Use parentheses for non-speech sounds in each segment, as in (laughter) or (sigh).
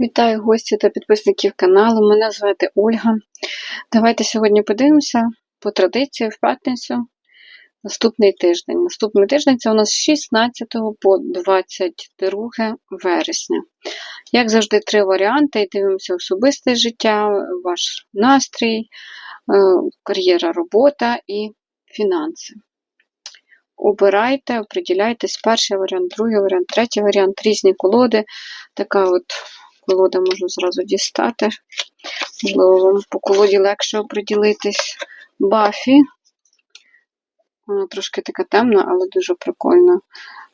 Вітаю гості та підписників каналу. Мене звати Ольга. Давайте сьогодні подивимося по традиції в п'ятницю наступний тиждень. Наступний тиждень це у нас з 16 по 22 вересня. Як завжди, три варіанти. Дивимося особисте життя, ваш настрій, е, кар'єра, робота і фінанси. Обирайте, оприділяйтесь, перший варіант, другий варіант, третій варіант, різні колоди. Така от колода можу зразу дістати. Можливо, вам по колоді легше оприділитись. Бафі. Вона трошки така темна, але дуже прикольна.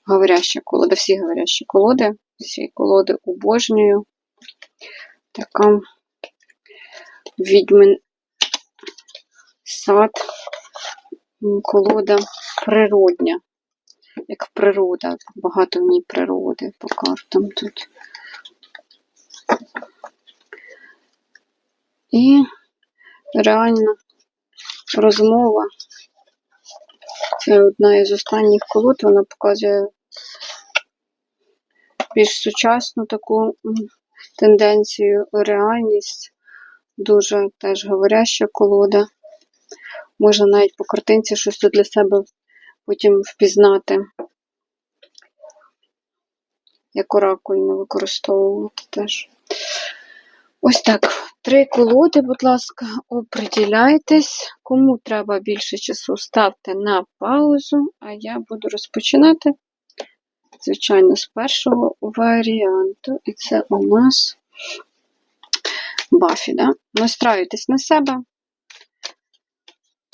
Говоряща колода. Всі говорящі колоди. Всі колоди обожнюю. Така відьмин сад. Колода природня. Як природа. Багато в ній природи по картам тут. І реальна розмова. Це одна із останніх колод, вона показує більш сучасну таку тенденцію, реальність. Дуже теж говоряща колода. Можна навіть по картинці щось тут для себе потім впізнати, як оракульно використовувати теж. Ось так. Три колоди, будь ласка, оприділяйтесь. Кому треба більше часу, ставте на паузу, а я буду розпочинати, звичайно, з першого варіанту. І це у нас Бафі. Да? Настраюйтесь на себе.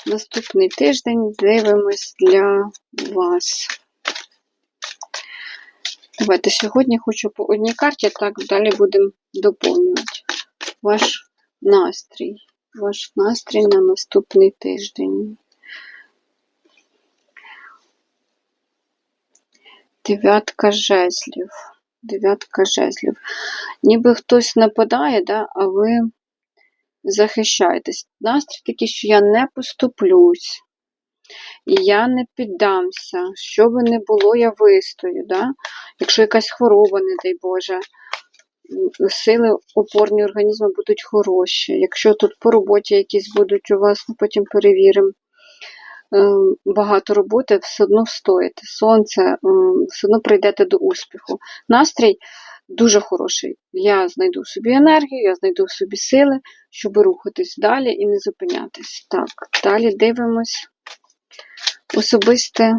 Наступний тиждень дивимось для вас. Давайте сьогодні хочу по одній карті, так далі будемо доповнювати ваш настрій. Ваш настрій на наступний тиждень. Дев'ятка жезлів. Дев'ятка жезлів. Ніби хтось нападає, да, а ви захищаєтесь. Настрій такий, що я не поступлюсь. І я не піддамся. Що би не було, я вистою. Да? Якщо якась хвороба, не дай Боже, сили опорні організму будуть хороші. Якщо тут по роботі якісь будуть у вас, ну потім перевіримо. Багато роботи, все одно встоїте. Сонце, все одно прийдете до успіху. Настрій дуже хороший. Я знайду в собі енергію, я знайду в собі сили, щоб рухатись далі і не зупинятись. Так, далі дивимось. Особисте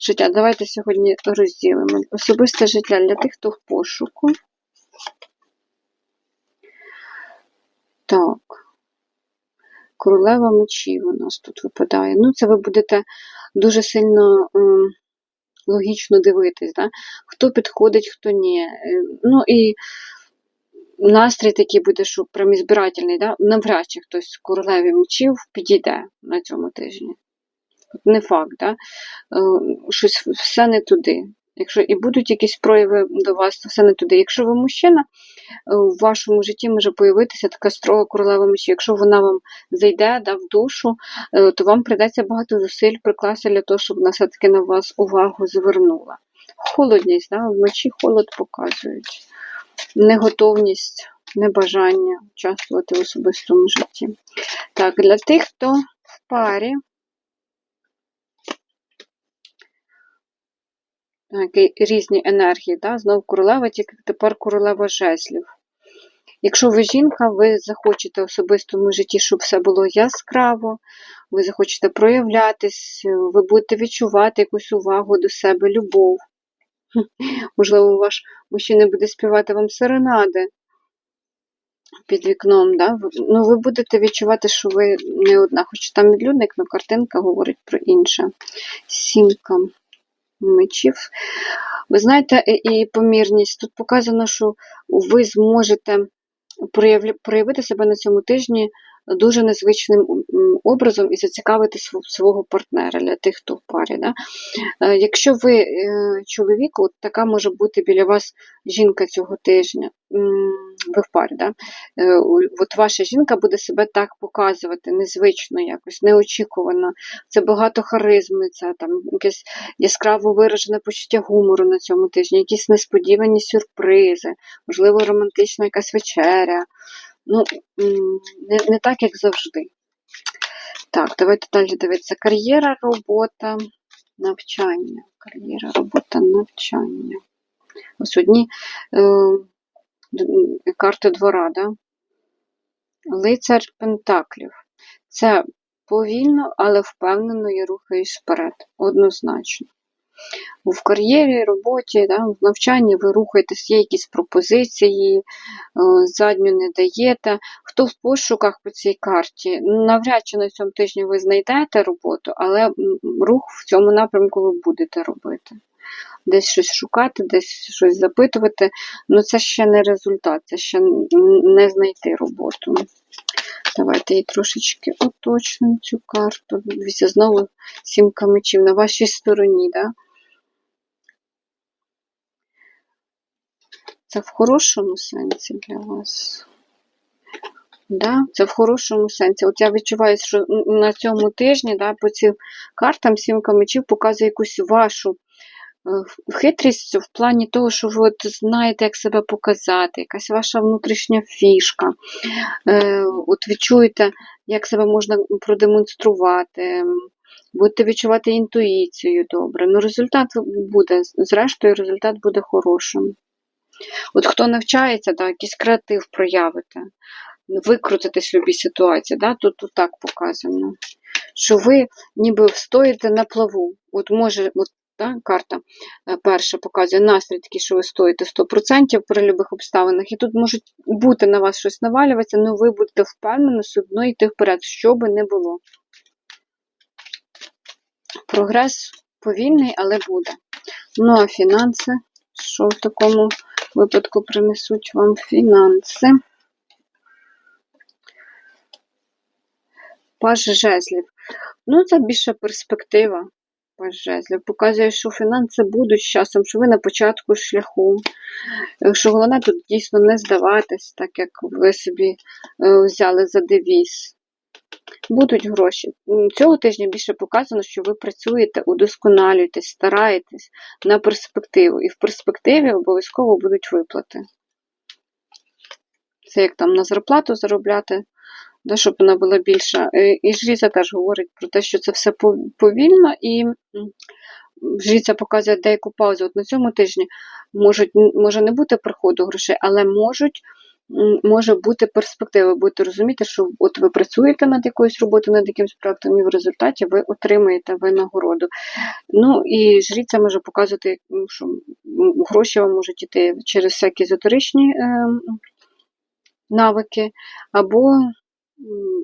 життя. Давайте сьогодні розділимо. Особисте життя для тих, хто в пошуку. Так. Королева мечів у нас тут випадає. Ну, це ви будете дуже сильно логічно дивитись, да? хто підходить, хто ні. Е, ну і настрій такий буде, що прям збирательний, да? навряд чи хтось з королеві мечів підійде на цьому тижні. Не факт, да? Е, щось все не туди. Якщо і будуть якісь прояви до вас, то все не туди. Якщо ви мужчина, в вашому житті може появитися така строга королева мечі. Якщо вона вам зайде да, в душу, е, то вам прийдеться багато зусиль прикласти для того, щоб вона все-таки на вас увагу звернула. Холодність, да, в мечі холод показують. Неготовність, небажання участвувати в особистому житті. Так, для тих, хто в парі. Різні енергії, да? знову королева, тільки тепер королева жезлів. Якщо ви жінка, ви захочете в особистому житті, щоб все було яскраво, ви захочете проявлятись, ви будете відчувати якусь увагу до себе, любов. (laughs) Можливо, ваш мужчина буде співати вам серенади під вікном. Да? Ну, Ви будете відчувати, що ви не одна, хоч там відлюдник, але картинка говорить про інше. Сімка мечів. Ви знаєте, і помірність. Тут показано, що ви зможете проявити себе на цьому тижні дуже незвичним образом і зацікавити свого партнера для тих, хто в парі. Да? Е, якщо ви е, чоловік, от така може бути біля вас жінка цього тижня. ви в парі, да? Е, от ваша жінка буде себе так показувати, незвично якось, неочікувано. Це багато харизми, це там якесь яскраво виражене почуття гумору на цьому тижні, якісь несподівані сюрпризи, можливо, романтична якась вечеря. Ну, не, не так, як завжди. Так, давайте далі дивитися. Кар'єра, робота, навчання. Кар'єра, робота, навчання. Ось одні е, карти двора, да? Лицар Пентаклів. Це повільно, але впевнено я рухаюсь вперед, однозначно. В кар'єрі, роботі, да, в навчанні ви рухаєтесь, є якісь пропозиції, е, задню не даєте. Хто в пошуках по цій карті, навряд чи на цьому тижні ви знайдете роботу, але рух в цьому напрямку ви будете робити. Десь щось шукати, десь щось запитувати. Ну це ще не результат, це ще не знайти роботу. Давайте її трошечки уточнимо цю карту. Дивіться, знову сімка мечів на вашій стороні, да? Це в хорошому сенсі для вас. Да, це в хорошому сенсі. От я відчуваю, що на цьому тижні да, по цим картам сімка мечів показує якусь вашу е, хитрість в плані того, що ви от знаєте, як себе показати, якась ваша внутрішня фішка. Е, От відчуєте, як себе можна продемонструвати. Будете відчувати інтуїцію добре. Ну, результат буде, зрештою, результат буде хорошим. От хто навчається, да, якийсь креатив проявите, викрутитись в будь-якій ситуації, да, тут, тут так показано, що ви ніби стоїте на плаву. От може, от, да, карта е, перша показує настрій такий, що ви стоїте 100% при будь-яких обставинах, і тут може бути на вас щось навалюватися, але ви будете впевнено все одно йти вперед, що би не було. Прогрес повільний, але буде. Ну, а фінанси, що в такому випадку принесуть вам фінанси? Паж жезлів. Ну, це більше перспектива. Паж жезлів. Показує, що фінанси будуть з часом, що ви на початку шляху. Що головне тут дійсно не здаватись, так як ви собі е, взяли за девіз. Будуть гроші. Цього тижня більше показано, що ви працюєте, удосконалюєтесь, стараєтесь на перспективу. І в перспективі обов'язково будуть виплати. Це як там на зарплату заробляти, да, щоб вона була більша. Е, І жріця теж говорить про те, що це все повільно, і жріця показує деяку паузу. От на цьому тижні можуть, може не бути приходу грошей, але можуть. Може бути перспектива, будете розуміти, що от ви працюєте над якоюсь роботою, над якимось проектом, і в результаті ви отримаєте винагороду. Ну і жріця може показувати, що гроші вам можуть йти через всякі езотеричні е, навики, або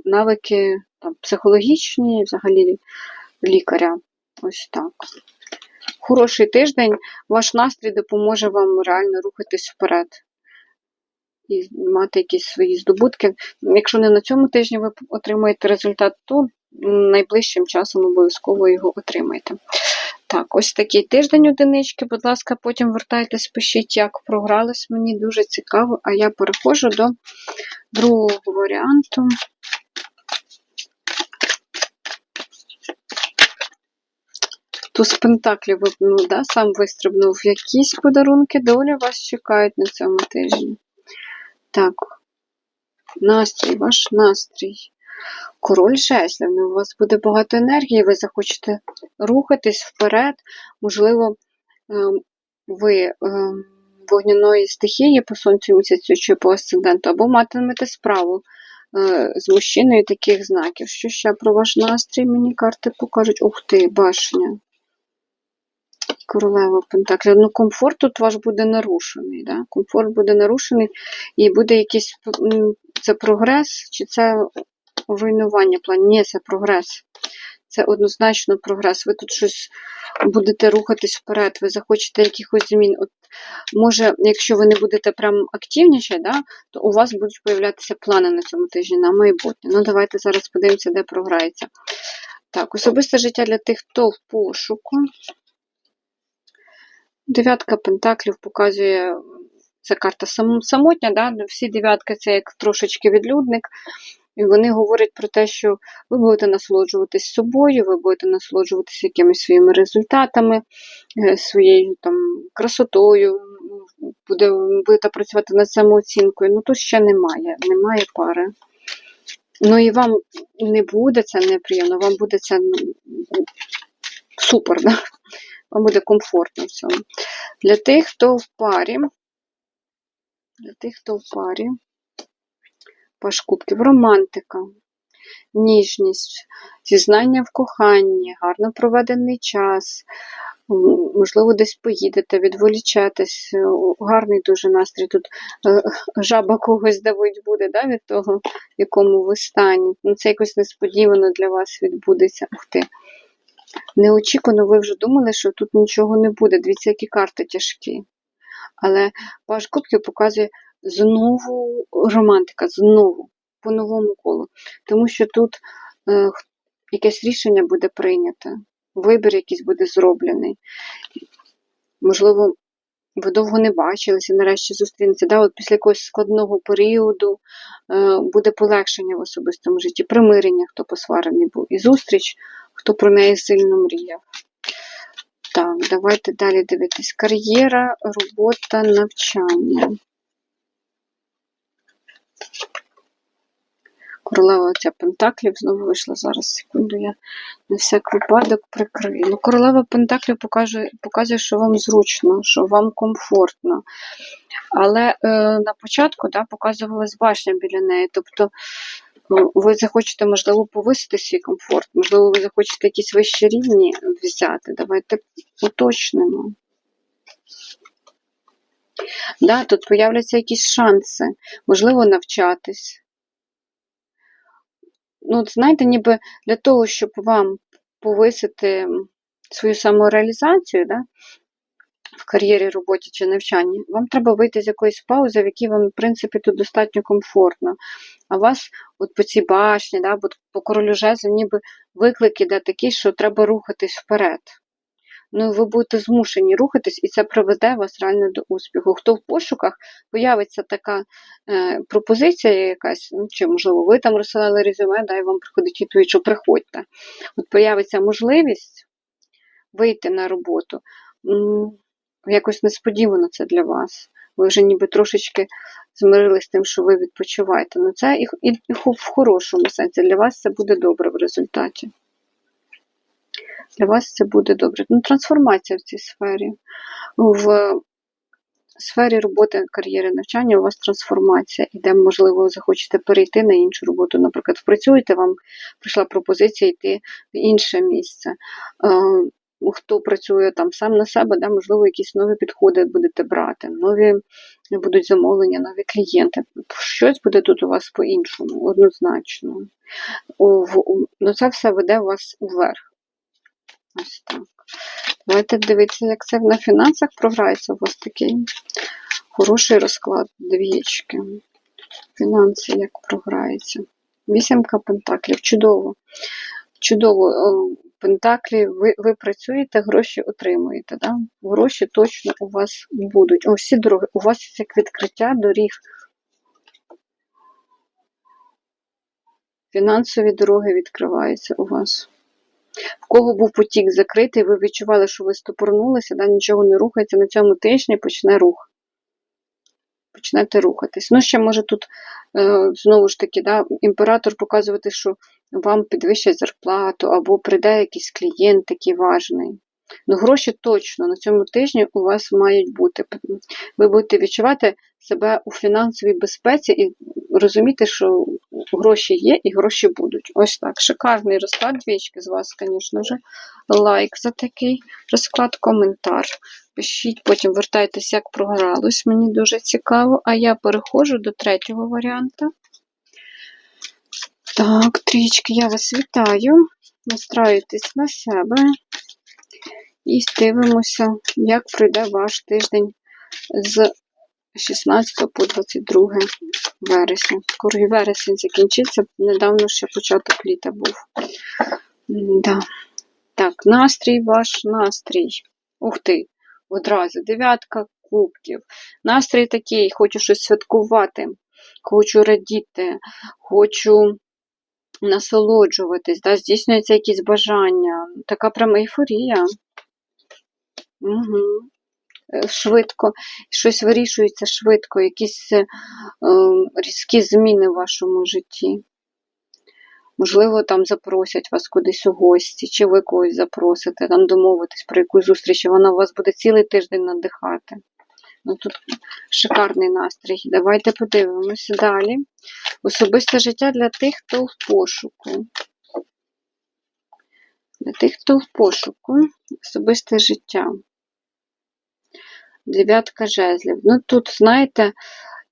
навики там, психологічні, взагалі лікаря. Ось так. Хороший тиждень, ваш настрій допоможе вам реально рухатись вперед і мати якісь свої здобутки. Якщо не на цьому тижні ви отримаєте результат, то найближчим часом обов'язково його отримаєте. Так, ось такий тиждень одинички. Будь ласка, потім вертайтесь, пишіть, як програлись. Мені дуже цікаво, а я переходжу до другого варіанту. Туз Пентаклів випнув, да? сам вистрибнув. Якісь подарунки долі вас чекають на цьому тижні. Так, настрій, ваш настрій. Король жезлів, ну, у вас буде багато енергії, ви захочете рухатись вперед. Можливо, ем, ви ем, вогняної стихії по сонцю місяцю чи по асценденту, або матимете справу е, з мужчиною таких знаків. Що ще про ваш настрій мені карти покажуть? Ух ти, башня. Королева Пентаклів. Ну, комфорт тут ваш буде нарушений. Да? Комфорт буде нарушений і буде якийсь це прогрес, чи це руйнування плані? Ні, це прогрес. Це однозначно прогрес. Ви тут щось будете рухатись вперед, ви захочете якихось змін. От, може, якщо ви не будете прям активніші, да, то у вас будуть появлятися плани на цьому тижні на майбутнє. Ну, давайте зараз подивимося, де програється. Так, особисте життя для тих, хто в пошуку. Дев'ятка пентаклів показує це карта сам- самотня, да? всі дев'ятки це як трошечки відлюдник. І вони говорять про те, що ви будете насолоджуватись собою, ви будете насолоджуватись якимись своїми результатами, е, своєю там красотою, буде, будете працювати над самооцінкою. Ну тут ще немає, немає пари. Ну і вам не буде це неприємно, вам буде це ну, супер, да? Вам буде комфортно в цьому. Для тих, хто в парі, для тих, хто в парі, паш кубків, романтика, ніжність, зізнання в коханні, гарно проведений час, можливо, десь поїдете, відволічатись, е, гарний дуже настрій. Тут е, жаба когось давить буде да, від того, в якому ви стані. Ну, це якось несподівано для вас відбудеться. Ух ти. Неочікувано ви вже думали, що тут нічого не буде. Дивіться, які карти тяжкі. Але паш кубків показує знову романтика, знову, по новому колу. Тому що тут е, якесь рішення буде прийнято, вибір якийсь буде зроблений. Можливо, ви довго не бачилися, нарешті зустрінеться. Да? От після якогось складного періоду е, буде полегшення в особистому житті, примирення, хто посварений був, і зустріч, хто про неї сильно мріяв. Так, давайте далі дивитись. Кар'єра, робота, навчання. Королева оця Пентаклів знову вийшла зараз. Секунду, я на всяк випадок прикрию. Ну, королева Пентаклів показує, показує, що вам зручно, що вам комфортно. Але е, на початку да, показувалась башня біля неї. Тобто ви захочете, можливо, повисити свій комфорт, можливо, ви захочете якісь вищі рівні взяти. Давайте уточнимо. Да, тут появляться якісь шанси, можливо, навчатись. Ну, от знаєте, ніби для того, щоб вам повисити свою самореалізацію, да, в кар'єрі, роботі чи навчанні, вам треба вийти з якоїсь паузи, в якій вам, в принципі, тут достатньо комфортно. А вас от по цій башні, да, по королю жезлів, ніби виклик іде такий, що треба рухатись вперед. Ну, ви будете змушені рухатись, і це приведе вас реально до успіху. Хто в пошуках, появиться така е, пропозиція якась, ну, чи, можливо, ви там розсилали резюме, да, і вам приходить відповідь, що приходьте. От появиться можливість вийти на роботу. Якось несподівано це для вас. Ви вже ніби трошечки змирились з тим, що ви відпочиваєте. Ну це і, і, і в хорошому сенсі. Для вас це буде добре в результаті. Для вас це буде добре. Ну, трансформація в цій сфері. В сфері роботи, кар'єри, навчання у вас трансформація іде, можливо, ви захочете перейти на іншу роботу. Наприклад, працюєте, вам прийшла пропозиція йти в інше місце. Е, Хто працює там сам на себе, да, можливо, якісь нові підходи будете брати, нові будуть замовлення, нові клієнти. Щось буде тут у вас по-іншому, однозначно. Ну, це все веде вас вверх. Ось так. Давайте дивитися, як це на фінансах програється у вас такий хороший розклад. Двічки. Фінанси як програється. Вісімка пентаклів. Чудово. Чудово. Пентаклі, ви, ви працюєте, гроші отримуєте. Да? Гроші точно у вас будуть. О, всі дороги. У вас як відкриття доріг. Фінансові дороги відкриваються у вас. В кого був потік закритий, ви відчували, що ви стопорнулися, да, нічого не рухається, на цьому тижні почне рух. Почнете рухатись. Ну, ще може тут, е, знову ж таки, да, імператор показувати, що вам підвищать зарплату, або прийде якийсь клієнт такий важний. Ну, гроші точно на цьому тижні у вас мають бути. Ви будете відчувати себе у фінансовій безпеці і розуміти, що гроші є і гроші будуть. Ось так. Шикарний розклад двічки з вас, звісно ж. Лайк за такий розклад, коментар. Пишіть, потім вертайтеся, як програлось. Мені дуже цікаво. А я переходжу до третього варіанта. Так, трічки, я вас вітаю. Настраюйтесь на себе. І дивимося, як пройде ваш тиждень з 16 по 22 вересня. Скоро вересень закінчиться, недавно ще початок літа був. Да. Так, настрій ваш настрій. Ух ти, одразу дев'ятка кубків. Настрій такий, хочу щось святкувати, хочу радіти, хочу насолоджуватись, да, здійснюються якісь бажання. Така прям ейфорія. Угу. Швидко, щось вирішується швидко, якісь е, різкі зміни в вашому житті. Можливо, там запросять вас кудись у гості, чи ви когось запросите, там домовитись про якусь зустріч, і вона вас буде цілий тиждень надихати. Ну, Тут шикарний настрій. Давайте подивимося далі. Особисте життя для тих, хто в пошуку. Для тих, хто в пошуку, особисте життя. Дев'ятка жезлів. Ну тут, знаєте,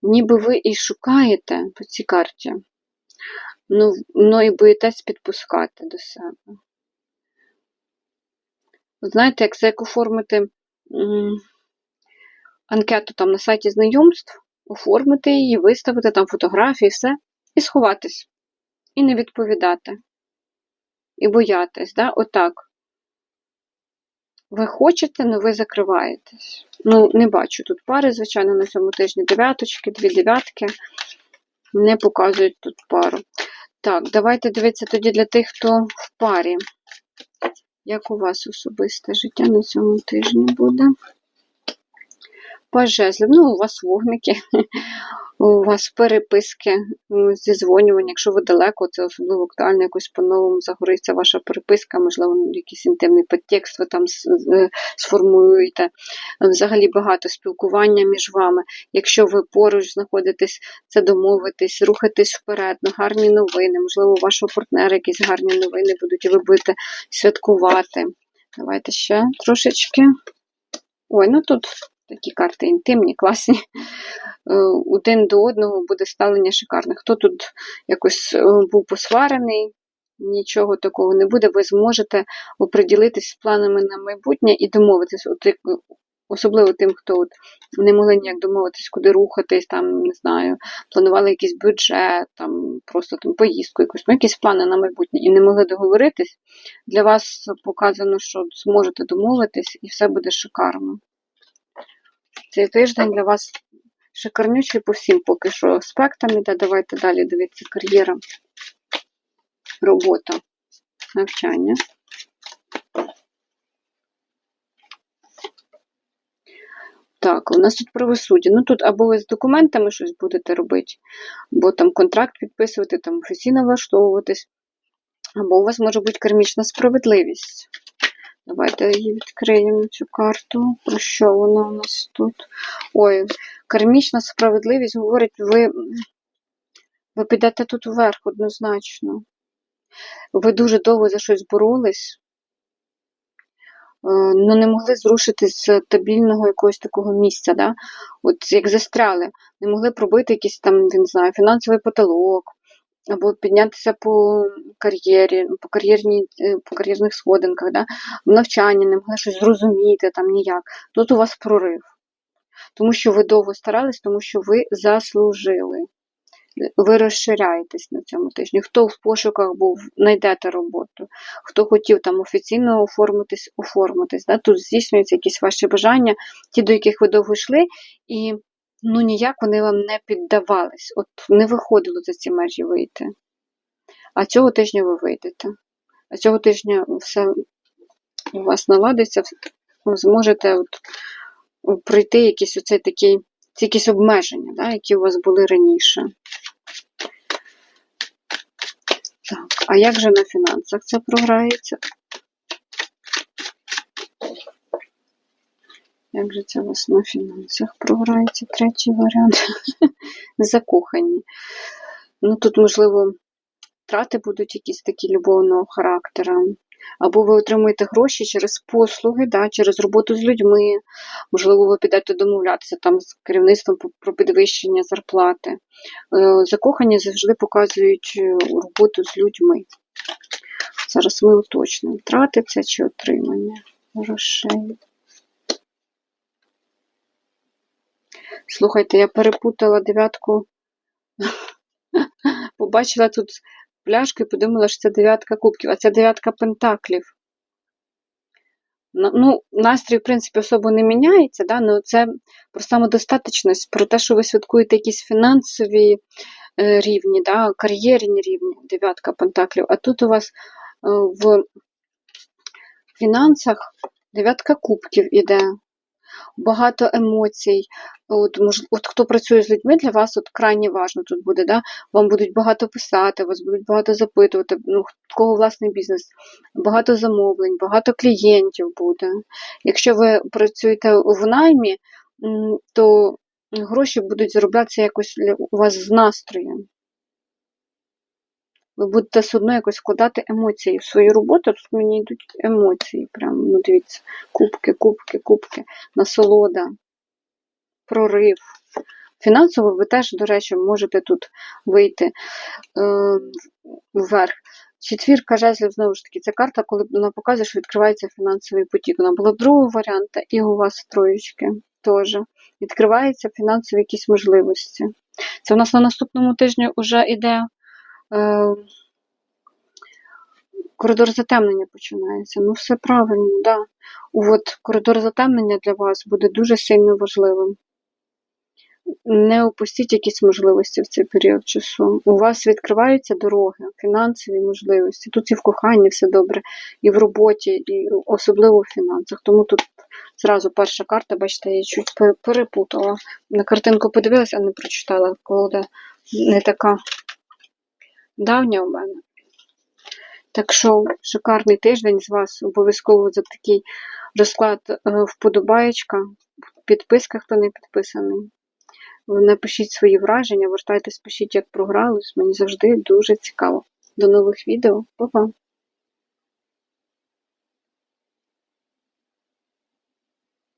ніби ви і шукаєте по цій карті, ну, ну і боїтесь підпускати до себе. Знаєте, як це як оформити анкету там на сайті знайомств, оформити її, виставити там фотографії, все, і сховатись. І не відповідати. І боятись, да? отак. Ви хочете, але ви закриваєтесь. Ну, не бачу тут пари, звичайно, на цьому тижні дев'яточки, дві дев'ятки. Не показують тут пару. Так, давайте дивитися тоді для тих, хто в парі. Як у вас особисте життя на цьому тижні буде? Пажезлів. Ну, у вас вогники, (laughs) у вас переписки, зізвонювання. Якщо ви далеко, це особливо актуально, якось по-новому загориться ваша переписка, можливо, якийсь інтимний підтекст ви там сформуєте. Взагалі багато спілкування між вами. Якщо ви поруч знаходитесь, це домовитись, рухатись вперед, на гарні новини, можливо, у вашого партнера якісь гарні новини будуть, і ви будете святкувати. Давайте ще трошечки. Ой, ну тут Такі карти інтимні, класні. Е, один до одного буде ставлення шикарне. Хто тут якось е, був посварений, нічого такого не буде, ви зможете оприділитись з планами на майбутнє і домовитись. Особливо тим, хто от не могли ніяк домовитись, куди рухатись, там, не знаю, планували якийсь бюджет, там, просто там поїздку, якусь, ну, якісь плани на майбутнє і не могли договоритись. Для вас показано, що зможете домовитись, і все буде шикарно. Цей тиждень для вас шикарнючий по всім поки що аспектам іде. Давайте далі дивіться кар'єра, робота, навчання. Так, у нас тут правосуддя. Ну тут або ви з документами щось будете робити, або там контракт підписувати, там офіційно влаштовуватись, або у вас може бути кармічна справедливість. Давайте її відкриємо цю карту. Про що вона у нас тут? Ой, кармічна справедливість говорить, ви ви підете тут вверх однозначно. Ви дуже довго за щось боролись, але ну, не могли зрушити з стабільного якогось такого місця. Да? От як застряли, не могли пробити якийсь там, не знаю, фінансовий потолок, або піднятися по кар'єрі, по кар'єрній, е, по кар'єрних сходинках, да? в навчанні не могли щось зрозуміти там ніяк. Тут у вас прорив. Тому що ви довго старались, тому що ви заслужили. Ви розширяєтесь на цьому тижні. Хто в пошуках був, знайдете роботу. Хто хотів там офіційно оформитись, оформитись. Да? Тут здійснюються якісь ваші бажання, ті, до яких ви довго йшли, і ну ніяк вони вам не піддавались. От не виходило за ці межі вийти. А цього тижня ви вийдете. А цього тижня все у вас наладиться, ви зможете от пройти якісь оцей такий, ці якісь обмеження, да, які у вас були раніше. Так, а як же на фінансах це програється? Як же це у вас на фінансах програється третій варіант? (laughs) Закохані. Ну, тут, можливо, втрати будуть якісь такі любовного характеру. Або ви отримуєте гроші через послуги, да, через роботу з людьми. Можливо, ви підете домовлятися там з керівництвом про підвищення зарплати. Е, закохані завжди показують е, роботу з людьми. Зараз ми уточнимо, втрати це чи отримання грошей. Слухайте, я перепутала дев'ятку. (laughs) Побачила тут пляшку і подумала, що це дев'ятка кубків, а це дев'ятка пентаклів. Ну, настрій, в принципі, особо не міняється, да? але це про самодостаточність, про те, що ви святкуєте якісь фінансові е, рівні, да? кар'єрні рівні, дев'ятка пентаклів. А тут у вас е, в фінансах дев'ятка кубків іде. Багато емоцій. От, мож, от хто працює з людьми, для вас от крайне важливо тут буде, да? вам будуть багато писати, вас будуть багато запитувати, ну, кого власний бізнес, багато замовлень, багато клієнтів буде. Якщо ви працюєте в наймі, то гроші будуть зароблятися якось у вас з настроєм. Ви будете все одно якось вкладати емоції в свою роботу. Тут мені йдуть емоції. Прям, ну дивіться, кубки, кубки, кубки, насолода, прорив. Фінансово ви теж, до речі, можете тут вийти е, вверх. Четвірка жезлів, знову ж таки, це карта, коли вона показує, що відкривається фінансовий потік. Вона була другого варіанту, і у вас троєчки теж. Відкриваються фінансові якісь можливості. Це у нас на наступному тижні вже йде е, коридор затемнення починається. Ну, все правильно, да. От коридор затемнення для вас буде дуже сильно важливим. Не опустіть якісь можливості в цей період часу. У вас відкриваються дороги, фінансові можливості. Тут і в коханні все добре, і в роботі, і особливо в фінансах. Тому тут зразу перша карта, бачите, я чуть перепутала. На картинку подивилася, а не прочитала. Колода не така давня у мене. Так що шикарний тиждень з вас. Обов'язково за такий розклад вподобаєчка, вподобаєчка. Підписка, хто не підписаний. Напишіть свої враження, вертайтесь, пишіть, як програлись. Мені завжди дуже цікаво. До нових відео. Па-па!